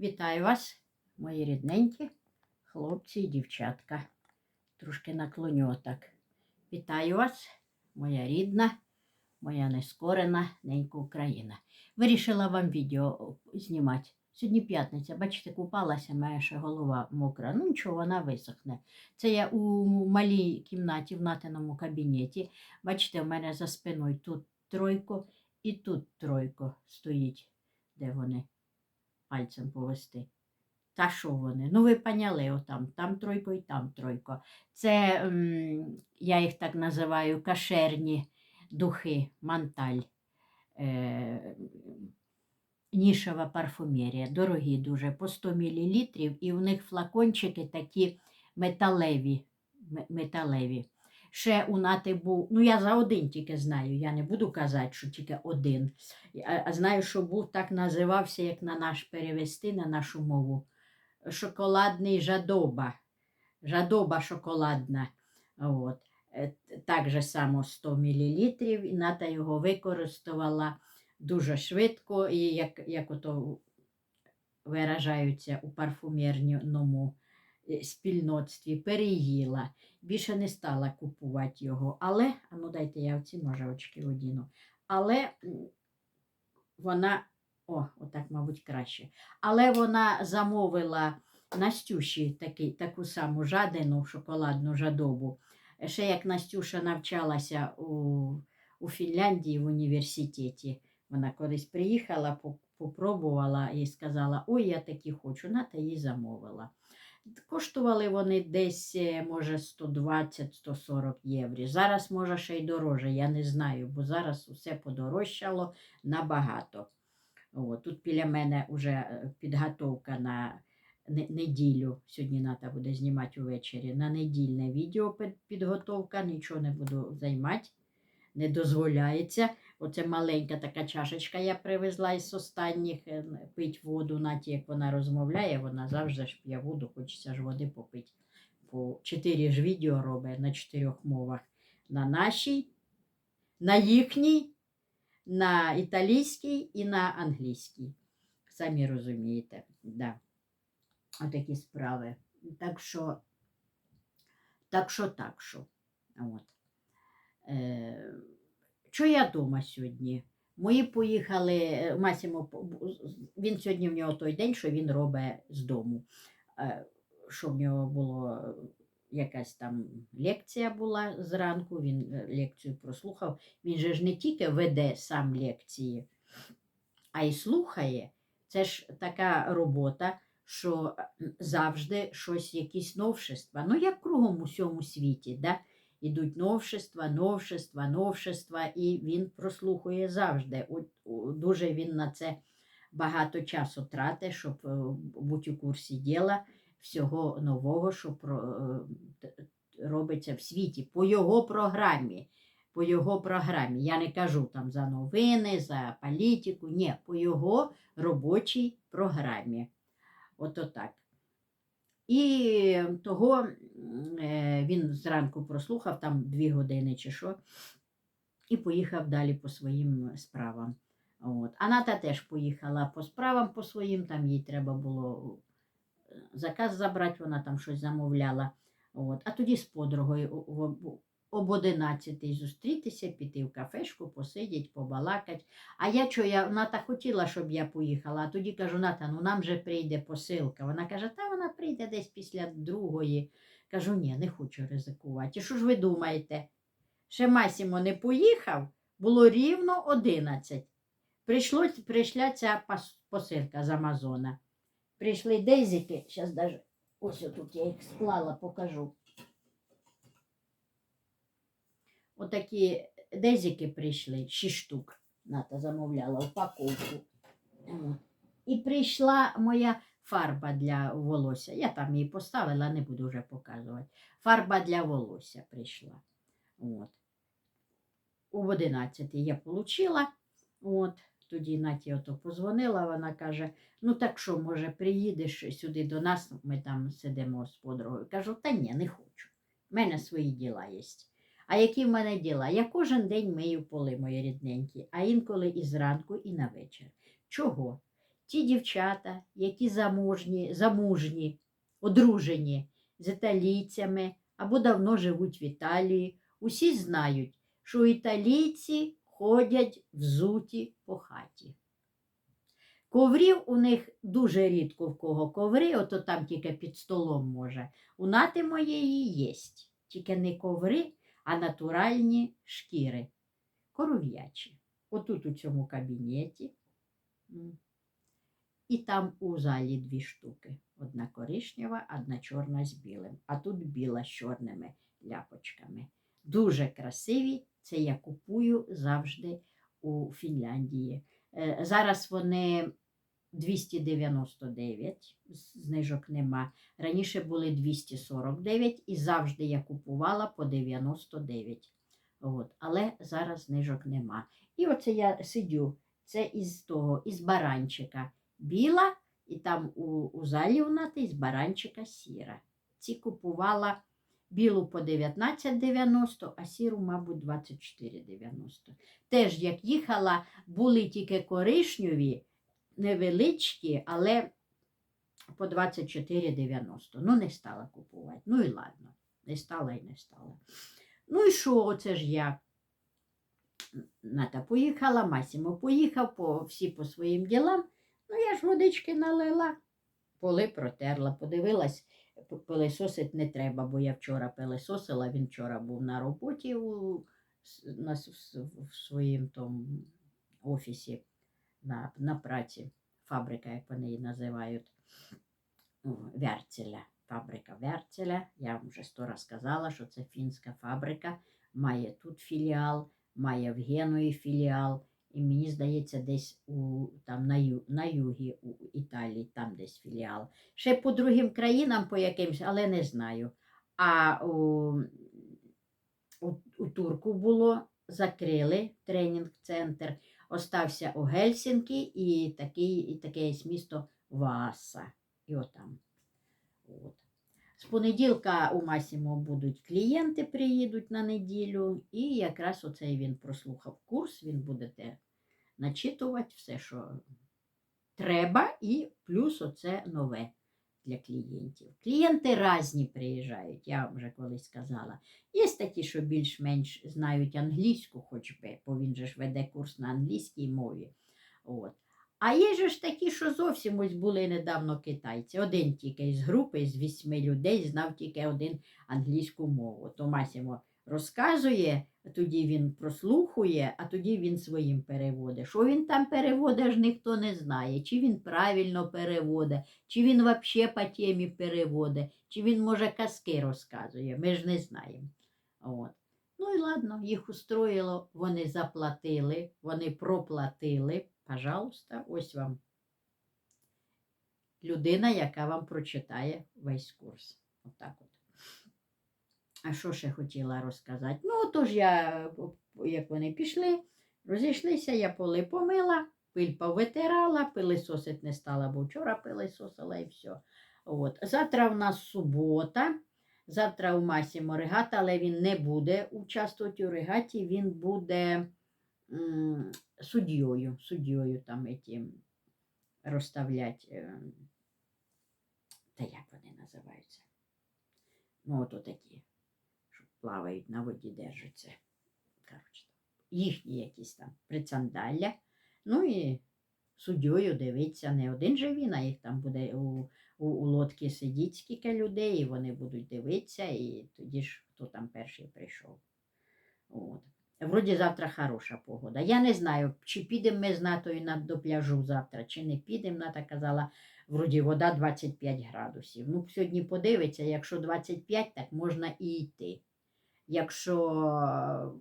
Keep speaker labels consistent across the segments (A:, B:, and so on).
A: Вітаю вас, мої рідненькі хлопці і дівчатка. Трошки наклоню отак. Вітаю вас, моя рідна, моя нескорена ненька Україна. Вирішила вам відео знімати. Сьогодні п'ятниця, бачите, купалася, моя ще голова мокра. Ну нічого, вона висохне. Це я у малій кімнаті в натиному кабінеті. Бачите, у мене за спиною тут тройко і тут тройко стоїть. Де вони? Пальцем повести. Та що вони? Ну, ви поняли, отам, там тройко і там тройко. Це, м, я їх так називаю, кашерні духи, манталь. Е, нішева парфумерія. Дорогі дуже, по 100 мл, і в них флакончики такі металеві. ме- металеві. Ще у нати був, ну я за один тільки знаю, я не буду казати, що тільки один. А, знаю, що був так називався, як на наш перевести, на нашу мову. Шоколадний жадоба. Жадоба шоколадна. От. Е, Так же само 100 мл, і Ната його використовувала дуже швидко, і як, як ото виражаються у парфумерному е, спільноцтві, переїла. Більше не стала купувати його. Але, а ну дайте я оці може очки одіну. Але вона, о, отак, мабуть, краще. Але вона замовила Настюші такий, таку саму жадину, шоколадну жадобу. Ще як Настюша навчалася у, у Фінляндії в університеті. Вона колись приїхала, по- попробувала і сказала: Ой, я такі хочу, на та їй замовила. Коштували вони десь, е, може, 120-140 євро. Зараз, може, ще й дороже, я не знаю, бо зараз усе подорожчало набагато. О, тут біля мене вже підготовка на неділю. Сьогодні Ната буде знімати увечері. На недільне відео підготовка, нічого не буду займати, не дозволяється. Оце маленька така чашечка я привезла із останніх е, пить воду, Наті, як вона розмовляє, вона завжди ж п'є воду, хочеться ж води попити. По чотири ж відео робить на чотирьох мовах. На нашій, на їхній, на італійській і на англійській. Самі розумієте, да. Отакі справи. Так що, так що, так що. От. Е, що я вдома сьогодні? Мої поїхали, е, Масімо, він сьогодні в нього той день, що він робить з дому. Е, Що в нього було е, якась там лекція була зранку, він лекцію прослухав. Він же ж не тільки веде сам лекції, а й слухає. Це ж така робота, що завжди щось, якісь новшества. Ну, як кругом у всьому світі, да? Ідуть новшества, новшества, новшества, і він прослухує завжди. Дуже він на це багато часу тратить, щоб е, бути у курсі діла всього нового, що е, робиться в світі по його програмі. По його програмі. Я не кажу там за новини, за політику, ні, по його робочій програмі. Ото так. І того е, він зранку прослухав там дві години чи що, і поїхав далі по своїм справам. От. Аната теж поїхала по справам по своїм, там їй треба було е, заказ забрати, вона там щось замовляла. От. А тоді з подругою об 11 зустрітися, піти в кафешку, посидіти, побалакати. А я що, я, Ната хотіла, щоб я поїхала, а тоді кажу, Ната, ну нам же прийде посилка. Вона каже, та вона прийде десь після другої. Кажу, ні, не хочу ризикувати. І що ж ви думаєте? Ще Масімо не поїхав, було рівно 11. Прийшлось, прийшла ця посилка з Амазона. Прийшли дезіки, зараз даже ось тут я їх склала, покажу. Отакі дезіки прийшли, 6 штук. Ната замовляла упаковку. І прийшла моя фарба для волосся. Я там її поставила, не буду вже показувати. Фарба для волосся прийшла. От. У 11 я отримала. От. Тоді Наті ото позвонила, вона каже: ну так що, може, приїдеш сюди до нас, ми там сидимо з подругою. Кажу, та ні, не хочу. У мене свої діла є. А які в мене діла? Я кожен день мию поли, мої рідненькі, а інколи і зранку, і на вечір. Чого? ті дівчата, які заможні, замужні, одружені з італійцями або давно живуть в Італії, усі знають, що італійці ходять взуті по хаті. Коврів у них дуже рідко в кого коври, ото там тільки під столом може. У нати моєї єсть, тільки не коври, а натуральні шкіри, коров'ячі. Отут у цьому кабінеті. І там у залі дві штуки. Одна коричнева, одна чорна з білим, а тут біла з чорними ляпочками. Дуже красиві. Це я купую завжди у Фінляндії. Е, Зараз вони 299, з- знижок нема. Раніше були 249 і завжди я купувала по 99. От. Але зараз знижок нема. І оце я сидю, це із того, із баранчика біла, і там у, у залі вона із баранчика сіра. Ці купувала білу по 19,90, а сіру, мабуть, 24,90. Теж, як їхала, були тільки коричневі, невеличкі, але по 24,90. Ну, не стала купувати. Ну і ладно, не стала і не стала. Ну і що, оце ж я. Ната поїхала, Масімо поїхав, по, всі по своїм ділам. Ну, я ж водички налила, поли протерла, подивилась, пилисосить не треба, бо я вчора пилисосила, він вчора був на роботі у, на, с- в своїм тому офісі на, на праці, фабрика, як вони її називають, Вярцеля. Фабрика Вярцеля. Я вам вже сто раз казала, що це фінська фабрика, має тут філіал, має в Генуї філіал. І мені здається, десь у, там на, ю, на югі у Італії, там десь філіал. Ще по другим країнам, по якимсь, але не знаю. А у, у, у Турку було, закрили тренінг-центр, остався у Гельсінкі і, такий, і таке місто Вааса. І отам. От. З понеділка у Масімо будуть клієнти, приїдуть на неділю, і якраз оцей він прослухав курс, він буде начитувати все, що треба, і плюс оце нове для клієнтів. Клієнти різні приїжджають, я вже колись сказала. Є такі, що більш-менш знають англійську, хоч би, бо він же ж веде курс на англійській мові. От. А є ж такі, що зовсім ось були недавно китайці. Один тільки з групи, з вісьми людей, знав тільки один англійську мову. То Масімо розказує, тоді він прослухує, а тоді він своїм переводить. Що він там переводить, ж ніхто не знає. Чи він правильно переводить, чи він взагалі по темі переводить, чи він, може, казки розказує. Ми ж не знаємо. От. Ну і ладно, їх устроїло, вони заплатили, вони проплатили. Пожалуйста, ось вам людина, яка вам прочитає весь курс. Отак от. А що ще хотіла розказати? Ну, тож я, як вони пішли, розійшлися, я поли помила, пиль повитирала, пилисосить не стала, бо вчора пилисосила і все. От. Завтра в нас субота. Завтра у Масімо регата, але він не буде участвувати у регаті, він буде суддєю, суддєю там этим розставлять. е, Та як вони називаються? Ну, от такі, плавають на воді, держаться. Коротше, їхні якісь там прицандалля. Ну і суддєю дивиться не один же він, а їх там буде у, у, у лодці сидіть скільки людей, і вони будуть дивитися, і тоді ж хто там перший прийшов. От. Вроді завтра хороша погода. Я не знаю, чи підемо ми з Натою на, до пляжу завтра, чи не підемо. Ната казала, вроді вода 25 градусів. Ну, сьогодні подивиться, якщо 25, так можна і йти. Якщо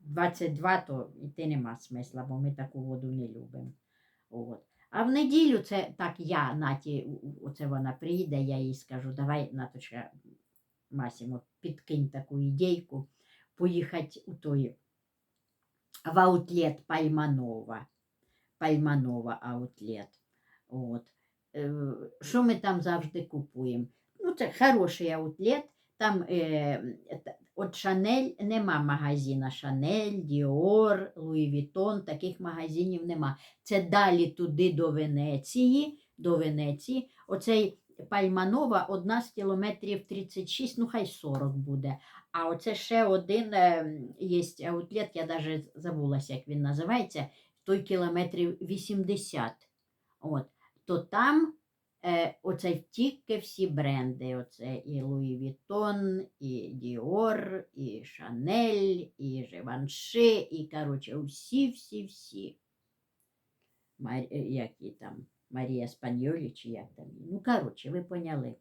A: 22, то йти нема смисла, бо ми таку воду не любимо. От. А в неділю це так я, Наті, оце вона приїде, я їй скажу, давай, Наточка, Масімо, підкинь таку ідейку, поїхати у той в аутлет Пальманова. Пальманова аутлет. От. Е, Що ми там завжди купуємо? Ну, це хороший аутлет, там е, от Шанель нема магазина. Шанель, Діор, Луї Вітон, таких магазинів нема. Це далі туди до Венеції, до Венеції. Оцей Пальманова одна з кілометрів 36, ну хай 40 буде. А оце ще один е, є аутлет, я навіть забулася, як він називається, той кілометрів 80. От. То там оце тільки всі бренди. Оце і Луї Вітон, і Діор, і Шанель, і Живанши, і, коротше, всі-всі-всі. Мар... е, Які там Марія Спаньолі, чи як там. Ну, коротше, ви поняли.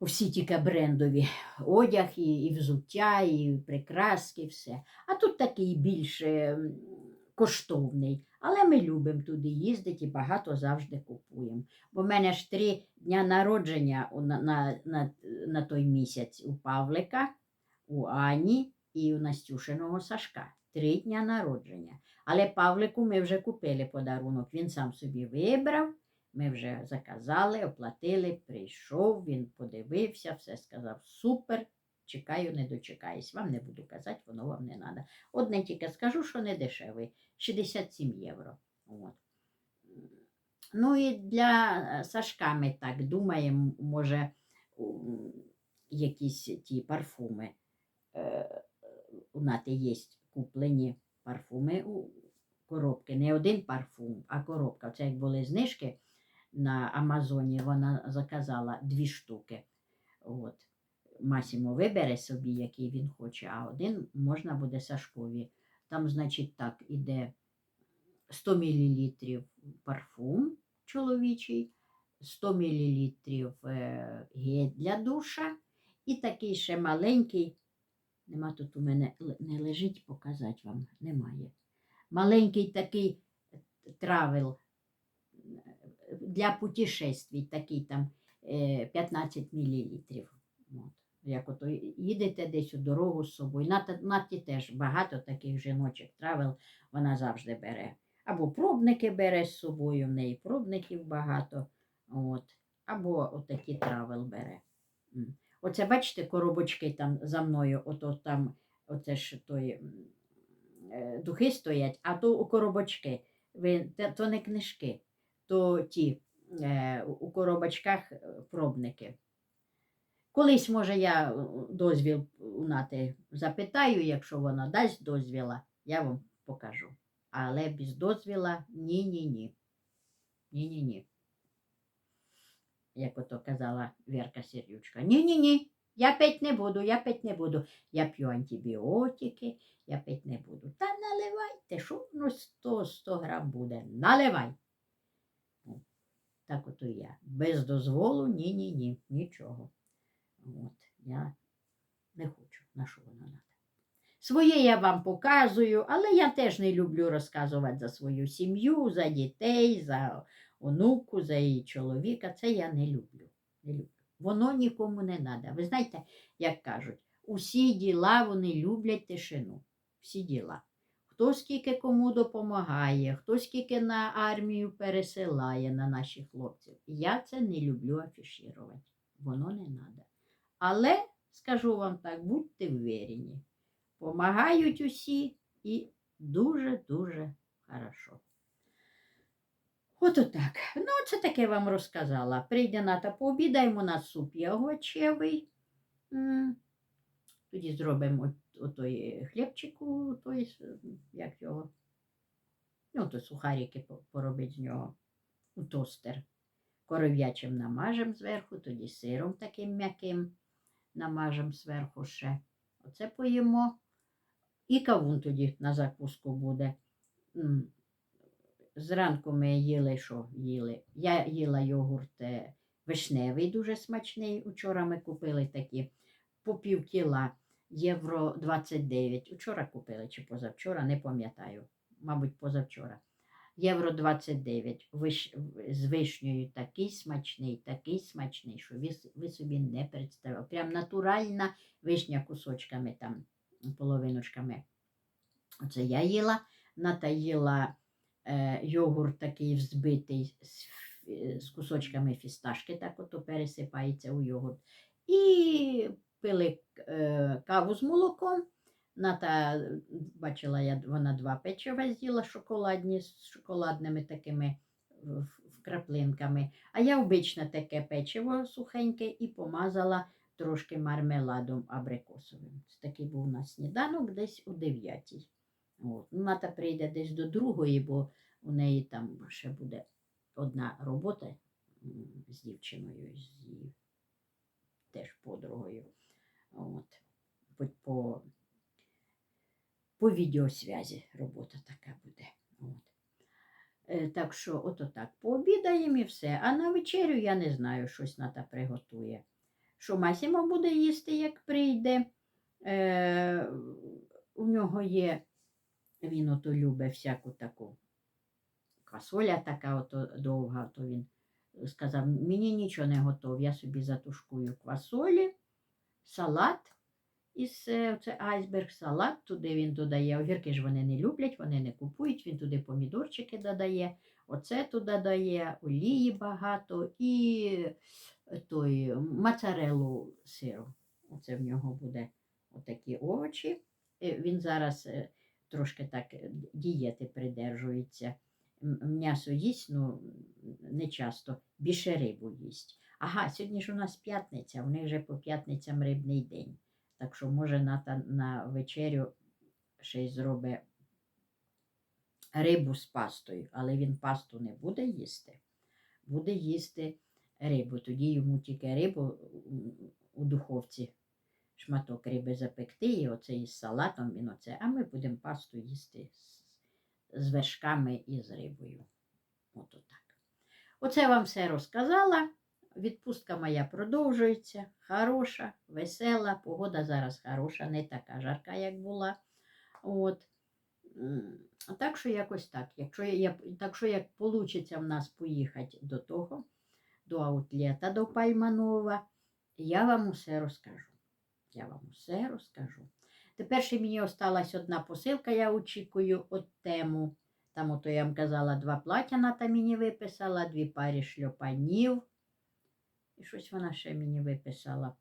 A: Всі тільки брендові одяг, і, і взуття, і прикраски, все. А тут такий більш коштовний. Але ми любимо туди їздити і багато завжди купуємо. Бо в мене ж три дня народження на, на, на, на той місяць у Павлика, у Ані і у Настюшиного Сашка. Три дня народження. Але Павлику ми вже купили подарунок. Він сам собі вибрав. Ми вже заказали, оплатили, прийшов, він подивився, все сказав супер. Чекаю, не дочекаюсь. Вам не буду казати, воно вам не треба. Одне тільки скажу, що не дешевий 67 євро. От. Ну і для е, Сашка ми так думаємо, може, якісь ті парфуми. Е, У нати є куплені парфуми у коробки. Не один парфум, а коробка. Це як були знижки на Амазоні, вона заказала дві штуки. От. Масімо вибере собі, який він хоче, а один можна буде Сашкові. Там, значить, так, іде 100 мл парфум чоловічий, 100 мл гель для душа і такий ще маленький. Нема тут у мене не лежить, показати вам немає. Маленький такий травел для путешествий, такий там е, 15 мл. От. Як ото їдете десь у дорогу з собою. Нат- Наті теж багато таких жіночок травел вона завжди бере. Або пробники бере з собою, в неї пробників багато. От. Або отакі травел бере. Оце, бачите, коробочки там за мною, ото там, оце ж той е, духи стоять, а то у коробочки. Ви, то не книжки, то ті е, у- у коробочках е, пробники. Колись, може, я е, дозвіл у нати запитаю, якщо вона дасть дозвіла, я вам покажу. Але без дозвіла ні-ні-ні. Ні-ні-ні. Як ото казала Вірка Сердючка. Ні-ні-ні. Я пить не буду, я пить не буду. Я п'ю антибіотики, я пить не буду. Та наливайте, що воно 100, 100 грам буде. Наливай. Так ото я. Без дозволу ні-ні-ні. Нічого. От, я не хочу, на що воно треба. Своє я вам показую, але я теж не люблю розказувати за свою сім'ю, за дітей, за онуку, за її чоловіка. Це я не люблю. Не люблю. Воно нікому не треба. Ви знаєте, як кажуть, усі діла вони люблять тишину. Всі діла. Хто скільки кому допомагає, хто скільки на армію пересилає на наших хлопців. Я це не люблю афішувати. Воно не треба. Але скажу вам так, будьте ввірені. Помагають усі і дуже-дуже хорошо. Ото так. Ну, це таке вам розказала. Прийде ната, пообідаємо на суп ягочевий. М, Тоді зробимо отой хлібчику, той, як його. Ну, то сухарики поробить з нього у тостер. Коров'ячим намажемо зверху, тоді сиром таким м'яким намажемо зверху ще. Оце поїмо. І кавун тоді на закуску буде. Зранку ми їли, що їли? Я їла йогурт вишневий, дуже смачний. Учора ми купили такі по пів кіла, євро 29. Учора купили чи позавчора, не пам'ятаю. Мабуть, позавчора. Євро 29 виш... з вишнею такий смачний, такий смачний, що ви, ви собі не представили. Прям натуральна вишня кусочками там, половиночками. Оце я їла, Ната їла е, йогурт такий взбитий з, е, з кусочками фісташки, так ото пересипається у йогурт. і пили е, каву з молоком. Ната, бачила я, вона два печива з'їла шоколадні з шоколадними такими вкраплинками. А я обичне таке печиво сухеньке і помазала трошки мармеладом абрикосовим. Це такий був у нас сніданок десь о 9. От. Ну, Ната прийде десь до другої, бо у неї там ще буде одна робота з дівчиною, з її теж подругою. От. По, по, відеосвязі робота така буде. От. Е, Так що, ото так, пообідаємо і все. А на вечерю я не знаю, щось Ната приготує. Що Масімо буде їсти, як прийде. Е, у нього є, він ото любить всяку таку квасоля така ото довга, то він сказав, мені нічого не готов, я собі затушкую квасолі, салат е, це айсберг салат, туди він додає. Огірки ж вони не люблять, вони не купують, він туди помідорчики додає, оце туди дає, олії багато і той моцарелу сиру. Оце в нього буде отакі овочі. Е, Він зараз е, трошки так е, дієти придержується. М'ясо їсть, ну не часто, більше рибу їсть. Ага, сьогодні ж у нас п'ятниця, у них вже по п'ятницям рибний день. Так що, може, на, на вечерю ще й зробить рибу з пастою, але він пасту не буде їсти. Буде їсти рибу. Тоді йому тільки рибу у духовці шматок риби запекти, і оце із салатом він оце. А ми будемо пасту їсти з, з вершками і з рибою. От отак. Оце вам все розказала. Відпустка моя продовжується. Хороша, весела. Погода зараз хороша, не така жарка, як була. От. Так що якось так. Якщо я, так що як вийде в нас поїхати до того, до аутлета, до Пальманова, я вам усе розкажу. Я вам усе розкажу. Тепер ще мені осталась одна посилка, я очікую от тему. Там, ото я вам казала, два плаття Ната мені виписала, дві парі шльопанів. І щось вона ще мені виписала.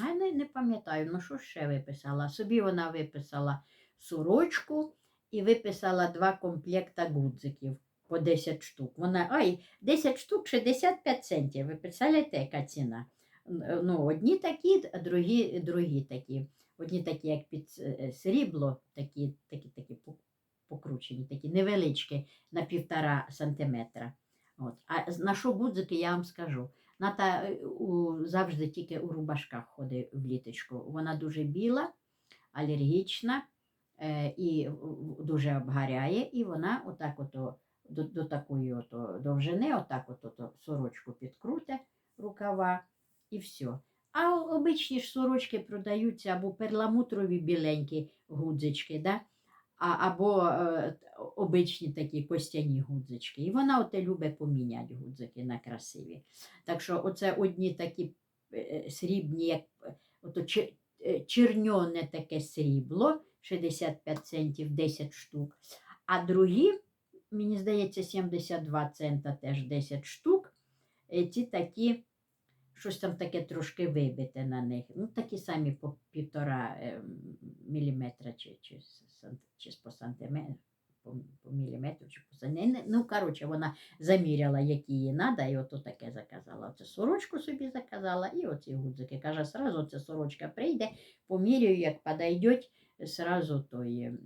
A: А не, не пам'ятаю, ну що ще виписала. Собі вона виписала сорочку і виписала два комплекта гудзиків по 10 штук. Вона, ай, 10 штук 65 центів. Ви представляєте, яка ціна? Ну, одні такі, другі, другі такі. Одні такі, як під е, срібло, такі, такі, такі покручені, такі невеличкі на півтора сантиметра. От. А на що гудзики, я вам скажу. Ната е, у, завжди тільки у рубашках ходить в літочку. Вона дуже біла, алергічна е, і дуже обгаряє, і вона отак ото, до, до такої ото довжини, отак от ото сорочку підкруте рукава і все. А обичні ж сорочки продаються або перламутрові біленькі гудзички, да? Або е, обичні такі костяні гудзички. І вона оте любить поміняти гудзики на красиві. Так що оце одні такі е, е, срібні, як ото черньоне таке срібло, 65 центів 10 штук. А другі, мені здається, 72 цента теж 10 штук. Ці такі, щось там таке трошки вибите на них. Ну, такі самі по півтора е, міліметра чи, чи, чи по сантиметру. По, по міліметру чи по сантиметру. Ну, коротше, вона заміряла, які їй треба, і ото таке заказала. Оце сорочку собі заказала, і оці гудзики. Каже, сразу ця сорочка прийде, поміряю, як подойдеть, сразу той ем,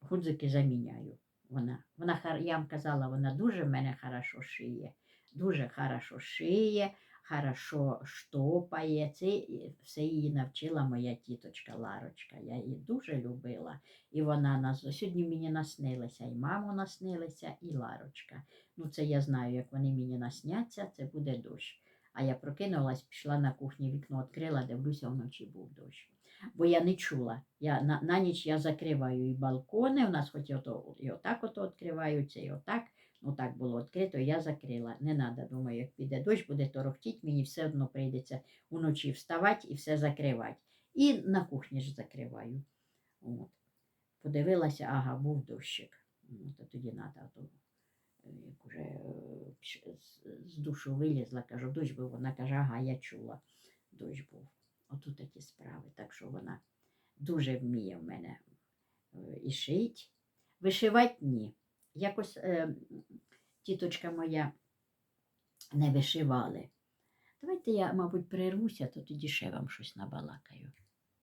A: гудзики заміняю. Вона, вона, я вам казала, вона дуже в мене хорошо шиє. Дуже хорошо шиє, хорошо штопає. Це все її навчила моя тіточка Ларочка. Я її дуже любила. І вона нас сьогодні мені наснилася, і маму наснилася, і Ларочка. Ну, це я знаю, як вони мені насняться, це буде дощ. А я прокинулась, пішла на кухню, вікно відкрила, дивлюся, вночі був дощ. Бо я не чула. Я, на, на ніч я закриваю і балкони, у нас хоч і, ото, і отак ото відкриваються, і отак. Ну так було відкрито, я закрила. Не треба, думаю, як піде дощ, буде торохтіть, мені все одно прийдеться уночі вставати і все закривати. І на кухні ж закриваю. От. Подивилася, ага, був дощик. То тоді треба, е, як уже е, з душу вилізла, кажу, дощ був. Вона каже, ага, я чула, дощ був. Отут такі справи. Так що вона дуже вміє в мене е, і шить. Вишивати ні. Якось е, тіточка моя не вишивали. Давайте я, мабуть, перервуся, то тоді ще вам щось набалакаю.